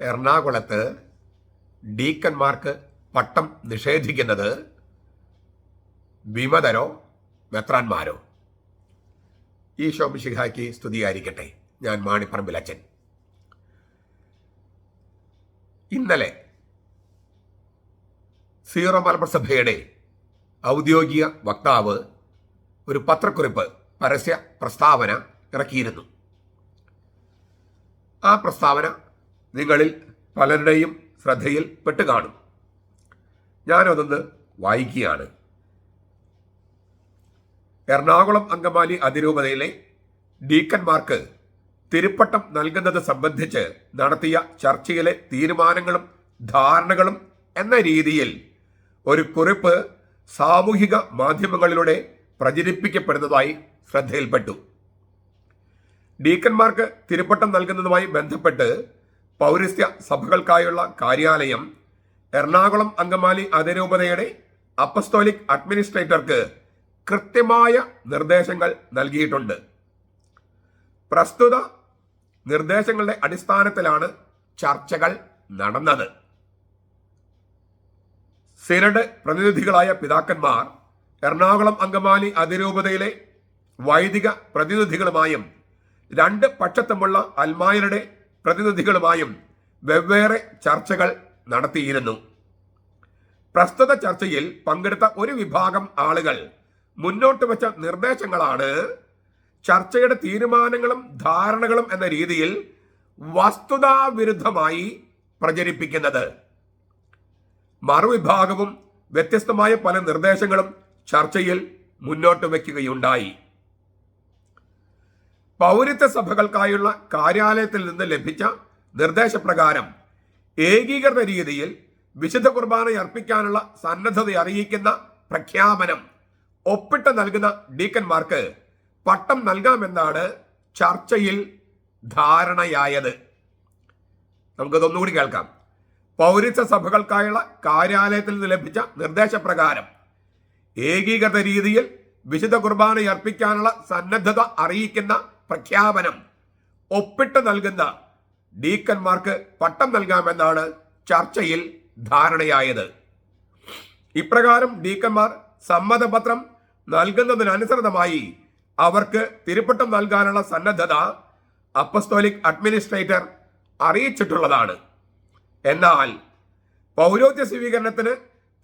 എറണാകുളത്ത് ഡീക്കന്മാർക്ക് പട്ടം നിഷേധിക്കുന്നത് വിമതരോ മെത്രാന്മാരോ? ഈ ശോഭിഷിഹായ്ക്ക് സ്തുതിയായിരിക്കട്ടെ. ഞാൻ മാണിപ്പറമ്പിലച്ചൻ ഇന്നലെ സീറോ മലബാർ സഭയുടെ ഔദ്യോഗിക വക്താവ് ഒരു പത്രക്കുറിപ്പ് പരസ്യ പ്രസ്താവന ഇറക്കിയിരുന്നു. ആ പ്രസ്താവന നിങ്ങളിൽ പലരുടെയും ശ്രദ്ധയിൽ പെട്ട് കാണും. ഞാനതൊന്ന് വായിക്കുകയാണ്. എറണാകുളം അങ്കമാലി അതിരൂപതയിലെ ഡീക്കന്മാർക്ക് തിരുപ്പട്ടം നൽകുന്നത് സംബന്ധിച്ച് നടത്തിയ ചർച്ചയിലെ തീരുമാനങ്ങളും ധാരണകളും എന്ന രീതിയിൽ ഒരു കുറിപ്പ് സാമൂഹിക മാധ്യമങ്ങളിലൂടെ പ്രചരിപ്പിക്കപ്പെടുന്നതായി ശ്രദ്ധയിൽപ്പെട്ടു. ഡീക്കന്മാർക്ക് തിരുപ്പട്ടം നൽകുന്നതുമായി ബന്ധപ്പെട്ട് പൗരസ്ത്യ സഭകൾക്കായുള്ള കാര്യാലയം എറണാകുളം അങ്കമാലി അതിരൂപതയുടെ അപ്പസ്തോലിക് അഡ്മിനിസ്ട്രേറ്റർക്ക് കൃത്യമായ നിർദ്ദേശങ്ങൾ നൽകിയിട്ടുണ്ട്. പ്രസ്തുത നിർദ്ദേശങ്ങളുടെ അടിസ്ഥാനത്തിലാണ് ചർച്ചകൾ നടന്നത്. സിനഡ് പ്രതിനിധികളായ പിതാക്കന്മാർ എറണാകുളം അങ്കമാലി അതിരൂപതയിലെ വൈദിക പ്രതിനിധികളുമായും രണ്ട് പക്ഷത്തുമുള്ള അൽമായരുടെ പ്രതിനിധികളുമായും വെവ്വേറെ ചർച്ചകൾ നടത്തിയിരുന്നു. പ്രസ്തുത ചർച്ചയിൽ പങ്കെടുത്ത ഒരു വിഭാഗം ആളുകൾ മുന്നോട്ട് വെച്ച നിർദ്ദേശങ്ങളാണ് ചർച്ചയുടെ തീരുമാനങ്ങളും ധാരണകളും എന്ന രീതിയിൽ വസ്തുതാവിരുദ്ധമായി പ്രചരിപ്പിക്കുന്നത്. മറുവിഭാഗവും വ്യത്യസ്തമായ പല നിർദ്ദേശങ്ങളും ചർച്ചയിൽ മുന്നോട്ട് വയ്ക്കുകയുണ്ടായി. പൗരത്വ സഭകൾക്കായുള്ള കാര്യാലയത്തിൽ നിന്ന് ലഭിച്ച നിർദ്ദേശപ്രകാരം ഏകീകൃത രീതിയിൽ വിശുദ്ധ കുർബാന അർപ്പിക്കാനുള്ള സന്നദ്ധത അറിയിക്കുന്ന പ്രഖ്യാപനം ഒപ്പിട്ട് നൽകുന്ന ഡീക്കന്മാർക്ക് പട്ടം നൽകാമെന്നാണ് ചർച്ചയിൽ ധാരണയായത്. നമുക്കതൊന്നുകൂടി കേൾക്കാം. പൗരത്വ സഭകൾക്കായുള്ള കാര്യാലയത്തിൽ നിന്ന് ലഭിച്ച നിർദ്ദേശപ്രകാരം ഏകീകൃത രീതിയിൽ വിശുദ്ധ കുർബാന അർപ്പിക്കാനുള്ള സന്നദ്ധത അറിയിക്കുന്ന പ്രഖ്യാപനം ഒപ്പിട്ട് നൽകുന്ന ഡീക്കന്മാർക്ക് പട്ടം നൽകാമെന്നാണ് ചർച്ചയിൽ ധാരണയായത്. ഇപ്രകാരം ഡീക്കന്മാർ സമ്മതപത്രം നൽകുന്നതിനനുസൃതമായി അവർക്ക് തിരുപ്പട്ടം നൽകാനുള്ള സന്നദ്ധത അപ്പസ്തോലിക് അഡ്മിനിസ്ട്രേറ്റർ അറിയിച്ചിട്ടുള്ളതാണ്. എന്നാൽ പൗരോത്യ സ്വീകരണത്തിന്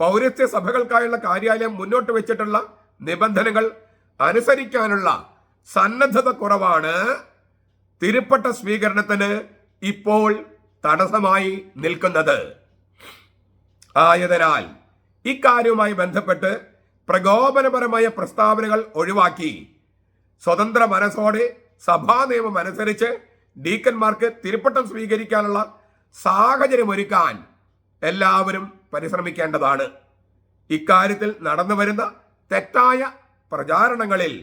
പൗരസ്ത്യ സഭകൾക്കായുള്ള കാര്യാലയം മുന്നോട്ട് വെച്ചിട്ടുള്ള നിബന്ധനകൾ അനുസരിക്കാനുള്ള സന്നദ്ധത കുറവാണ്. തിരുപ്പട്ട സ്വീകരണത്തിന് ഇപ്പോൾ തടസ്സമായി നിൽക്കുന്നത്. ആയതിനാൽ ഇക്കാര്യവുമായി ബന്ധപ്പെട്ട് പ്രകോപനപരമായ പ്രസ്താവനകൾ ഒഴിവാക്കി. സ്വതന്ത്ര മനസ്സോടെ സഭാ നിയമം അനുസരിച്ച് ഡീക്കന്മാർക്ക് തിരുപ്പട്ടം സ്വീകരിക്കാനുള്ള സാഹചര്യം ഒരുക്കാൻ എല്ലാവരും പരിശ്രമിക്കേണ്ടതാണ്. ഇക്കാര്യത്തിൽ നടന്നു വരുന്ന തെറ്റായ പ്രചാരണങ്ങളിൽ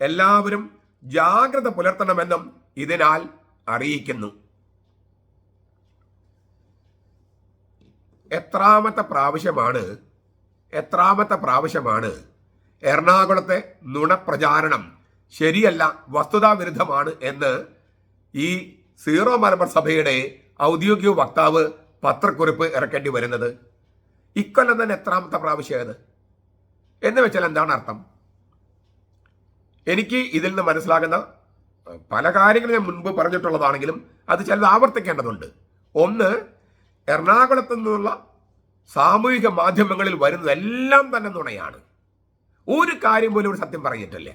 എല്ലാവരും ജാഗ്രത പുലർത്തണമെന്നും ഇതിനാൽ അറിയിക്കുന്നു. എത്രാമത്തെ പ്രാവശ്യമാണ് എത്രാമത്തെ പ്രാവശ്യമാണ് എറണാകുളത്തെ നുണപ്രചാരണം ശരിയല്ല വസ്തുതാവിരുദ്ധമാണ് എന്ന് ഈ സീറോ മലബാർ സഭയുടെ ഔദ്യോഗിക വക്താവ് പത്രക്കുറിപ്പ് ഇറക്കേണ്ടി വരുന്നത്. ഇക്കൊല്ലം തന്നെ എത്രാമത്തെ പ്രാവശ്യമായത് എന്ന് വെച്ചാൽ എന്താണ് അർത്ഥം? എനിക്ക് ഇതിൽ നിന്ന് മനസ്സിലാകുന്ന പല കാര്യങ്ങളും ഞാൻ മുൻപ് പറഞ്ഞിട്ടുള്ളതാണെങ്കിലും അത് ചിലത് ആവർത്തിക്കേണ്ടതുണ്ട്. ഒന്ന് എറണാകുളത്തു നിന്നുള്ള സാമൂഹിക മാധ്യമങ്ങളിൽ വരുന്നതെല്ലാം തന്നെ നുണയാണ്. ഒരു കാര്യം പോലും ഒരു സത്യം പറഞ്ഞിട്ടില്ല.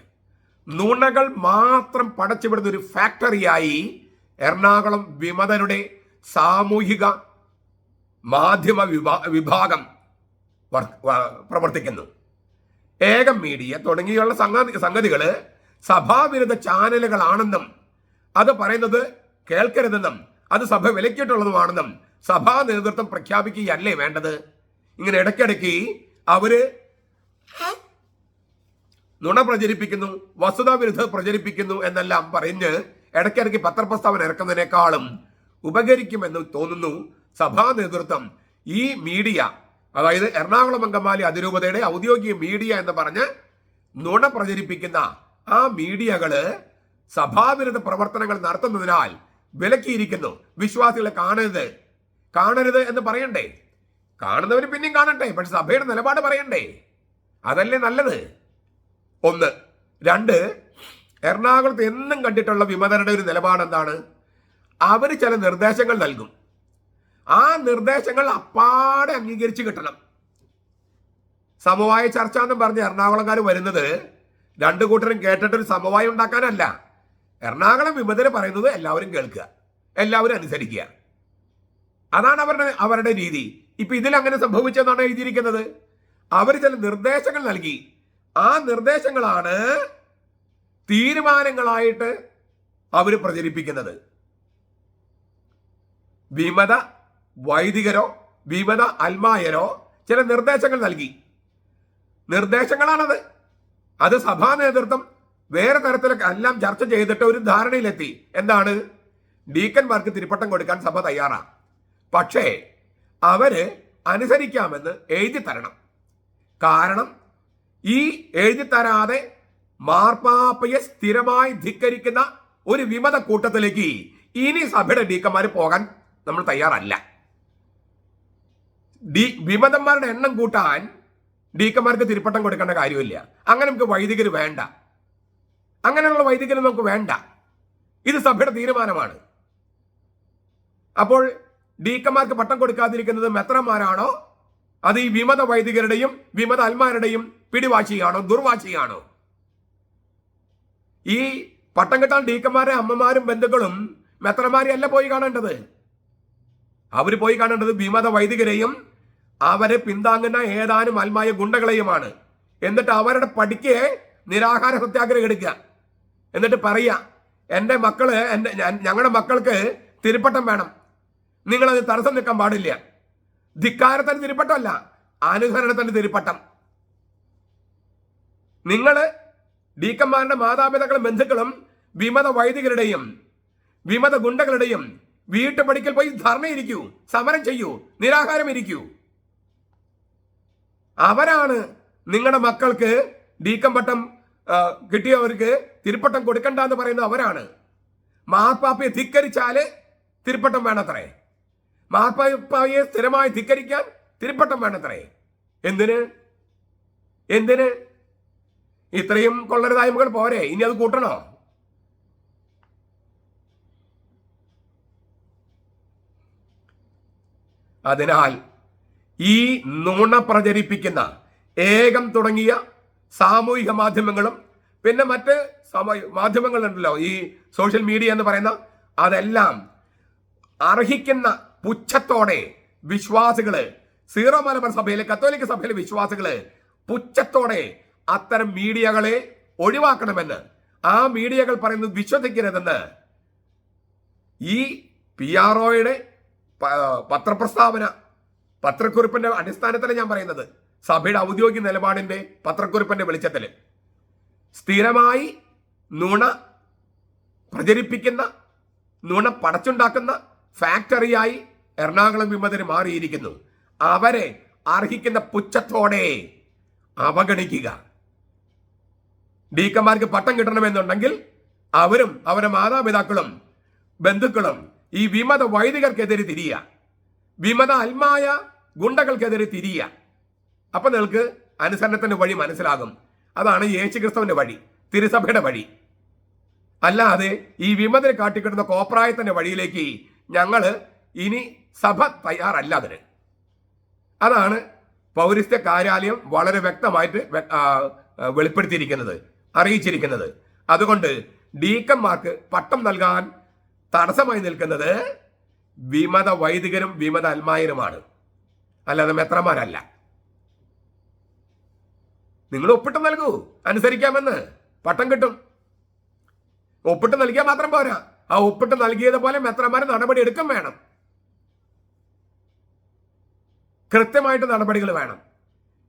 നുണകൾ മാത്രം പടച്ചുവിടുന്ന ഒരു ഫാക്ടറിയായി എറണാകുളം വിമതരുടെ സാമൂഹിക മാധ്യമ വിഭാ വിഭാഗം പ്രവർത്തിക്കുന്നു. ഏകം മീഡിയ തുടങ്ങിയുള്ള സംഗതി സംഗതികൾ സഭാവിരുദ്ധ ചാനലുകളാണെന്നും അത് പറയുന്നത് കേൾക്കരുതെന്നും അത് സഭ വിലക്കിയിട്ടുള്ളതുമാണെന്നും സഭാ നേതൃത്വം പ്രഖ്യാപിക്കുകയല്ലേ വേണ്ടത്? ഇങ്ങനെ ഇടയ്ക്കിടയ്ക്ക് അവർ നുണ പ്രചരിപ്പിക്കുന്നു വസ്തുതാ വിരുദ്ധ പ്രചരിപ്പിക്കുന്നു എന്നെല്ലാം പറഞ്ഞ് ഇടയ്ക്കിടയ്ക്ക് പത്രപ്രസ്താവന ഇറക്കുന്നതിനേക്കാളും ഉപകരിക്കുമെന്ന് തോന്നുന്നു സഭാ നേതൃത്വം ഈ മീഡിയ അതായത് എറണാകുളം അങ്കമാലി അതിരൂപതയുടെ ഔദ്യോഗിക മീഡിയ എന്ന് പറഞ്ഞ് നുണ പ്രചരിപ്പിക്കുന്ന ആ മീഡിയകൾ സഭാവിരുദ്ധ പ്രവർത്തനങ്ങൾ നടത്തുന്നതിനാൽ വിലക്കിയിരിക്കുന്നു. വിശ്വാസികളെ കാണരുത്. കാണരുത് എന്ന് പറയണ്ടേ? കാണുന്നവർ പിന്നെയും കാണട്ടെ പക്ഷെ സഭയുടെ നിലപാട് പറയണ്ടേ? അതല്ലേ നല്ലത്? ഒന്ന്. രണ്ട് എറണാകുളത്ത് എന്നും കണ്ടിട്ടുള്ള വിമതരുടെ ഒരു നിലപാട് എന്താണ് അവർ ചില നിർദ്ദേശങ്ങൾ നൽകും. ആ നിർദ്ദേശങ്ങൾ അപ്പാടെ അംഗീകരിച്ച് കിട്ടണം. സമവായ ചർച്ച എന്ന് പറഞ്ഞ് എറണാകുളംകാർ വരുന്നത് രണ്ടു കൂട്ടരും കേട്ടിട്ട് ഒരു സമവായം ഉണ്ടാക്കാനല്ല. എറണാകുളം വിമതര് പറയുന്നത് എല്ലാവരും കേൾക്കുക എല്ലാവരും അനുസരിക്കുക. അതാണ് അവരുടെ അവരുടെ രീതി. ഇപ്പൊ ഇതിലങ്ങനെ സംഭവിച്ചെന്നാണ് എഴുതിയിരിക്കുന്നത്? അവർ ചില നിർദ്ദേശങ്ങൾ നൽകി. ആ നിർദ്ദേശങ്ങളാണ് തീരുമാനങ്ങളായിട്ട് അവർ പ്രചരിപ്പിക്കുന്നത്. വിമത വൈദികരോ വിമത അൽമായരോ ചില നിർദ്ദേശങ്ങൾ നൽകി. നിർദ്ദേശങ്ങളാണത്. അത് സഭാ നേതൃത്വം വേറെ തരത്തിലൊക്കെ എല്ലാം ചർച്ച ചെയ്തിട്ട് ഒരു ധാരണയിലെത്തി. എന്താണ്? ഡീക്കന്മാർക്ക് തിരുപ്പട്ടം കൊടുക്കാൻ സഭ തയ്യാറാണ് പക്ഷേ അവർ അനുസരിക്കാമെന്ന് എഴുതി തരണം കാരണം ഈ എഴുതി തരാതെ മാർപ്പാപ്പയെ സ്ഥിരമായി ധിക്കരിക്കുന്ന ഒരു വിമത കൂട്ടത്തിലേക്ക് ഇനി സഭയുടെ ഡീക്കന്മാർ പോകാൻ നമ്മൾ തയ്യാറല്ല. ഡി വിമതന്മാരുടെ എണ്ണം കൂട്ടാൻ ഡീക്കന്മാർക്ക് തിരുപ്പട്ടം കൊടുക്കേണ്ട കാര്യമില്ല. അങ്ങനെ നമുക്ക് വൈദികർ വേണ്ട. അങ്ങനെയുള്ള വൈദികർ നമുക്ക് വേണ്ട. ഇത് സഭയുടെ തീരുമാനമാണ്. അപ്പോൾ ഡീക്കന്മാർക്ക് പട്ടം കൊടുക്കാതിരിക്കുന്നത് മെത്രന്മാരാണോ? അത് ഈ വിമത വൈദികരുടെയും വിമത അൽമാരുടെയും പിടിവാശിയാണോ? ദുർവാശിയാണോ? ഈ പട്ടം കിട്ടാൻ ഡീക്കന്മാരെ അമ്മമാരും ബന്ധുക്കളും മെത്രന്മാരെയല്ല പോയി കാണേണ്ടത്. അവർ പോയി കാണേണ്ടത് വിമത വൈദികരെയും അവരെ പിന്താങ്ങുന്ന ഏതാനും അൽമായ ഗുണ്ടകളെയുമാണ്. എന്നിട്ട് അവരുടെ പഠിക്ക് നിരാഹാര സത്യാഗ്രഹം എടുക്കുക. എന്നിട്ട് പറയുക എന്റെ മക്കൾ എന്റെ ഞങ്ങളുടെ മക്കൾക്ക് തിരുപ്പട്ടം വേണം. നിങ്ങളത് തടസ്സം നിൽക്കാൻ പാടില്ല. ധിക്കാരത്തിന് തിരുപ്പട്ടമല്ല അനുസരണത്തിന്റെ തിരുപ്പട്ടം. നിങ്ങൾ ഡീക്കന്മാരുടെ മാതാപിതാക്കളും ബന്ധുക്കളും വിമത വൈദികരുടെയും വിമത ഗുണ്ടകളുടെയും വീട്ടുപടിക്കൽ പോയി ധർണയിരിക്കൂ സമരം ചെയ്യൂ നിരാഹാരം ഇരിക്കൂ അവരാണ് നിങ്ങളുടെ മക്കൾക്ക് ഡീക്കം പട്ടം കിട്ടിയവർക്ക് തിരുപ്പട്ടം കൊടുക്കണ്ട എന്ന് പറയുന്നത് അവരാണ്. മാർപ്പാപ്പയെ ധിക്കരിച്ചാൽ തിരുപ്പട്ടം വേണത്രേ. മാർപ്പാപ്പയെ സ്ഥിരമായി ധിക്കരിക്കാൻ തിരുപ്പട്ടം വേണത്രേ. എന്തിന്? എന്തിന്? ഇത്രയും കൊള്ളരുതായ്മകൾ പോരെ ഇനി അത് കൂട്ടണോ? അതിനാൽ ഈ നുണ പ്രചരിപ്പിക്കുന്ന ഏകം തുടങ്ങിയ സാമൂഹിക മാധ്യമങ്ങളും പിന്നെ മറ്റ് മാധ്യമങ്ങളുണ്ടല്ലോ ഈ സോഷ്യൽ മീഡിയ എന്ന് പറയുന്ന അതെല്ലാം അർഹിക്കുന്ന പുച്ഛത്തോടെ വിശ്വാസികൾ സീറോ മലബാർ സഭയിലെ കത്തോലിക്ക സഭയിലെ വിശ്വാസികൾ പുച്ഛത്തോടെ അത്തരം മീഡിയകളെ ഒഴിവാക്കണമെന്ന് ആ മീഡിയകൾ പറയുന്നത് വിശ്വസിക്കരുതെന്ന് ഈ പി ആർ ഒയുടെ പത്രപ്രസ്താവന പത്രക്കുറിപ്പിന്റെ അടിസ്ഥാനത്തിൽ ഞാൻ പറയുന്നത് സഭയുടെ ഔദ്യോഗിക നിലപാടിന്റെ പത്രക്കുറിപ്പിന്റെ വെളിച്ചത്തിൽ സ്ഥിരമായി നുണ പ്രചരിപ്പിക്കുന്ന നുണ പടച്ചുണ്ടാക്കുന്ന ഫാക്ടറിയായി എറണാകുളം വിമതര് മാറിയിരിക്കുന്നു. അവരെ അർഹിക്കുന്ന പുച്ഛത്തോടെ അവഗണിക്കുക. ഡീക്കന്മാർക്ക് പട്ടം കിട്ടണമെന്നുണ്ടെങ്കിൽ അവരും അവരുടെ മാതാപിതാക്കളും ബന്ധുക്കളും ഈ വിമത വൈദികർക്കെതിരെ തിരിയുക. വിമത അൽമായ ഗുണ്ടകൾക്കെതിരെ തിരിയുക അപ്പൊ നിങ്ങൾക്ക് അനുസരണത്തിന്റെ വഴി മനസ്സിലാകും. അതാണ് യേശു ക്രിസ്തുവിന്റെ വഴി തിരുസഭയുടെ വഴി. അല്ലാതെ ഈ വിമതരെ കാട്ടിക്കിട്ടുന്ന കോപ്രായത്തിന്റെ വഴിയിലേക്ക് ഞങ്ങൾ ഇനി സഭ തയ്യാറല്ല അതിന്. അതാണ് പൗരസ്ത്യ കാര്യാലയം വളരെ വ്യക്തമായിട്ട് വെളിപ്പെടുത്തിയിരിക്കുന്നത് അറിയിച്ചിരിക്കുന്നത്. അതുകൊണ്ട് ഡീക്കന്മാർക്ക് പട്ടം നൽകാൻ തടസ്സമായി നിൽക്കുന്നത് വിമത വൈദികരും വിമത അൽമായരുമാണ്. അല്ലാതെ മെത്രമാരല്ല നിങ്ങൾ ഒപ്പിട്ട് നൽകൂ. അനുസരിക്കാമെന്ന്. പട്ടം കിട്ടും. ഒപ്പിട്ട് നൽകിയാൽ മാത്രം പോരാ. ആ ഒപ്പിട്ട് നൽകിയത് പോലെ മെത്രമാര് നടപടി എടുക്കും വേണം. കൃത്യമായിട്ട് നടപടികൾ വേണം.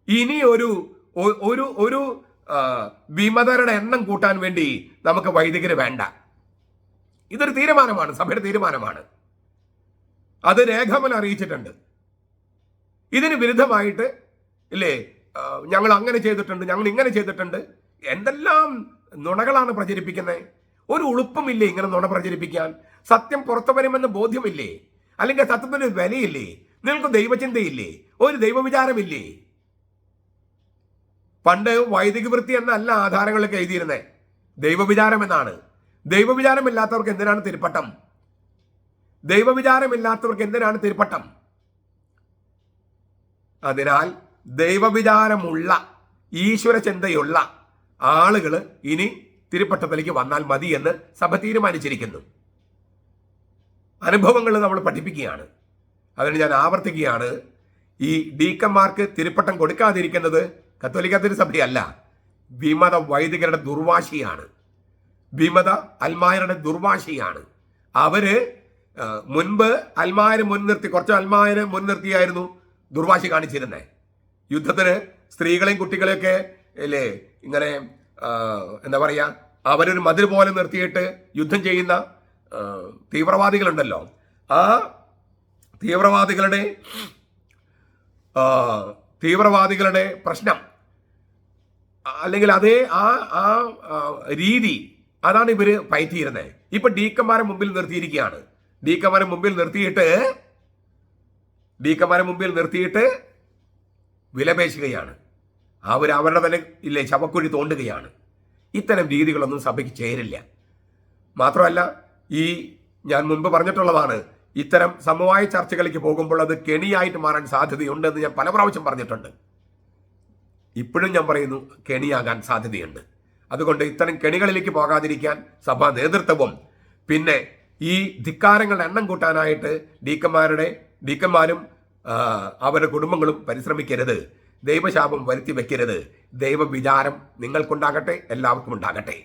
ഇനി ഒരു ഒരു ഒരു വിമതരുടെ എണ്ണം കൂട്ടാൻ വേണ്ടി നമുക്ക് വൈദികര് വേണ്ട. ഇതൊരു തീരുമാനമാണ്. സഭയുടെ തീരുമാനമാണ്. അത് രേഖാമൂലം അറിയിച്ചിട്ടുണ്ട്. ഇതിന് വിരുദ്ധമായിട്ട് ഇല്ലേ ഞങ്ങൾ അങ്ങനെ ചെയ്തിട്ടുണ്ട് ഞങ്ങൾ ഇങ്ങനെ ചെയ്തിട്ടുണ്ട്. എന്തെല്ലാം നുണകളാണ് പ്രചരിപ്പിക്കുന്നത് ഒരു ഉളുപ്പമില്ലേ ഇങ്ങനെ നുണ പ്രചരിപ്പിക്കാൻ? സത്യം പുറത്തു വരുമെന്ന് ബോധ്യമില്ലേ? അല്ലെങ്കിൽ സത്യത്തിന് വിലയില്ലേ? നിങ്ങൾക്ക് ദൈവചിന്തയില്ലേ? ഒരു ദൈവവിചാരമില്ലേ? പണ്ട് വൈദിക വൃത്തി എന്നല്ല ആധാരങ്ങളൊക്കെ എഴുതിയിരുന്നത് ദൈവവിചാരം എന്നാണ് ദൈവവിചാരമില്ലാത്തവർക്ക് എന്തിനാണ് തിരുപ്പട്ടം? ദൈവവിചാരമില്ലാത്തവർക്ക് എന്തിനാണ് തിരുപ്പട്ടം? അതിനാൽ ദൈവവിചാരമുള്ള ഈശ്വര ചിന്തയുള്ള ആളുകൾ ഇനി തിരുപ്പട്ടത്തിലേക്ക് വന്നാൽ മതി എന്ന് സഭ തീരുമാനിച്ചിരിക്കുന്നു. അനുഭവങ്ങൾ നമ്മൾ പഠിപ്പിക്കുകയാണ്. അതിന് ഞാൻ ആവർത്തിക്കുകയാണ്. ഈ ഡീക്കന്മാർക്ക് തിരുപ്പട്ടം കൊടുക്കാതിരിക്കുന്നത് കത്തോലിക്ക തിരുസഭയല്ല വിമത വൈദികരുടെ ദുർവാശിയാണ്. വിമത അൽമായരുടെ ദുർവാശിയാണ്. അവർ മുൻപ് അൽമായരെ മുൻനിർത്തി കുറച്ച് അൽമായരെ മുൻനിർത്തിയായിരുന്നു. ദുർവാശി കാണിച്ചിരുന്നത് യുദ്ധത്തിന് സ്ത്രീകളെയും കുട്ടികളെയൊക്കെ അല്ലേ ഇങ്ങനെ എന്താ പറയുക അവരൊരു മതിൽ പോലെ നിർത്തിയിട്ട് യുദ്ധം ചെയ്യുന്ന തീവ്രവാദികളുണ്ടല്ലോ. ആ തീവ്രവാദികളുടെ തീവ്രവാദികളുടെ പ്രശ്നം അല്ലെങ്കിൽ അതേ ആ ആ, രീതി അതാണ് ഇവർ പയറ്റിയിരുന്നത് ഇപ്പൊ ഡീക്കന്മാരെ മുമ്പിൽ നിർത്തിയിരിക്കുകയാണ്. ഡീക്കന്മാരെ മുമ്പിൽ നിർത്തിയിട്ട് ഡീക്കന്മാരെ മുമ്പിൽ നിർത്തിയിട്ട് വിലപേശുകയാണ്. അവർ അവരുടെ തന്നെ ഇല്ലേ ചവക്കുഴി തോണ്ടുകയാണ്. ഇത്തരം രീതികളൊന്നും സഭയ്ക്ക് ചേരില്ല. മാത്രമല്ല ഈ ഞാൻ മുൻപ് പറഞ്ഞിട്ടുള്ളതാണ് ഇത്തരം സമവായ ചർച്ചകളിലേക്ക് പോകുമ്പോൾ അത് കെണിയായിട്ട് മാറാൻ സാധ്യതയുണ്ടെന്ന് ഞാൻ പല പ്രാവശ്യം പറഞ്ഞിട്ടുണ്ട്. ഇപ്പോഴും ഞാൻ പറയുന്നു കെണിയാകാൻ സാധ്യതയുണ്ട്. അതുകൊണ്ട് ഇത്തരം കെണികളിലേക്ക് പോകാതിരിക്കാൻ സഭാ നേതൃത്വവും പിന്നെ ഈ ധിക്കാരങ്ങളുടെ എണ്ണം കൂട്ടാനായിട്ട് ഡീക്കന്മാരുടെ ഡീക്കന്മാരും അവരുടെ കുടുംബങ്ങളും പരിശ്രമിക്കരുത്. ദൈവശാപം വരുത്തി വയ്ക്കരുത് ദൈവവിചാരം നിങ്ങൾക്കുണ്ടാകട്ടെ എല്ലാവർക്കും ഉണ്ടാകട്ടെ.